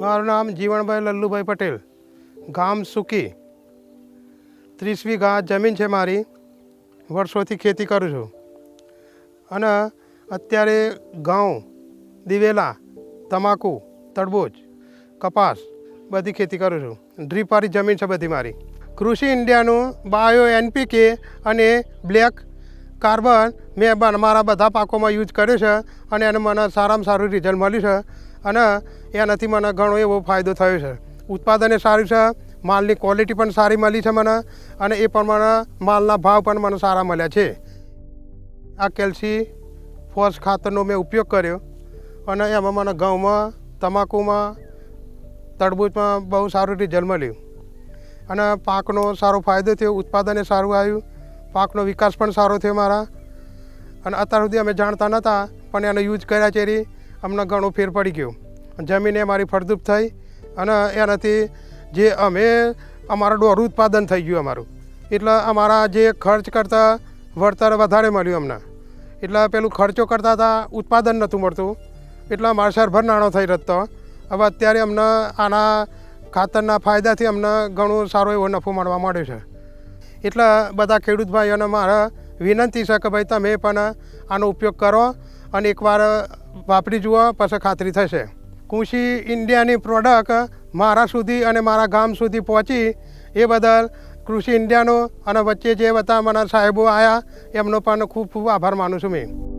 મારું નામ જીવણભાઈ લલ્લુભાઈ પટેલ. ગામ સુકી. ત્રીસ વીઘા જમીન છે મારી. વર્ષોથી ખેતી કરું છું. અને અત્યારે ઘઉં, દિવેલા, તમાકુ, તરબૂચ, કપાસ બધી ખેતી કરું છું. ડ્રીપવાળી જમીન છે બધી મારી. કૃષિ ઇન્ડિયાનું બાયો એનપીકે અને બ્લેક કાર્બન મેં મારા બધા પાકોમાં યુઝ કર્યો છે અને એને મને સારામાં સારું રિઝલ્ટ મળ્યું છે. અને એનાથી મને ઘણો એવો ફાયદો થયો છે. ઉત્પાદન સારું છે, માલની ક્વોલિટી પણ સારી મળી છે મને અને એ પ્રમાણે માલના ભાવ પણ મને સારા મળ્યા છે. આ કેલ્સી ફોસ ખાતરનો મેં ઉપયોગ કર્યો અને એમાં મને ઘઉંમાં, તમાકુમાં, તરબૂચમાં બહુ સારું રિઝલ્ટ મળ્યું. અને પાકનો સારો ફાયદો થયો, ઉત્પાદને સારું આવ્યું, પાકનો વિકાસ પણ સારો થયો મારા. અને અત્યાર સુધી અમે જાણતા નહોતા પણ એનો યુઝ કર્યા ચેરી અમને ઘણો ફેર પડી ગયો. જમીને મારી ફળદ્રુપ થઈ અને એનાથી જે અમે, અમારું ડોરું ઉત્પાદન થઈ ગયું અમારું. એટલે અમારા જે ખર્ચ કરતાં વળતર વધારે મળ્યું અમને. એટલે પેલું ખર્ચો કરતા હતા ઉત્પાદન નહોતું મળતું. એટલે અમારે સરભર નાણો થઈ રહેતો હવે અત્યારે અમને આના ખાતરના ફાયદાથી અમને ઘણો સારો એવો નફો મળવા માંડ્યો છે. એટલે બધા ખેડૂત ભાઈઓને મારા વિનંતી છે કે ભાઈ તમે પણ આનો ઉપયોગ કરો અને એકવાર વાપરી જુઓ, પછી ખાતરી થશે. કૃષિ ઇન્ડિયાની પ્રોડક્ટ મારા સુધી અને મારા ગામ સુધી પહોંચી. એ બદલ કૃષિ ઇન્ડિયાનો અને વચ્ચે જે બધા મારા સાહેબો આવ્યા એમનો પણ ખૂબ ખૂબ આભાર માનું છું મેં.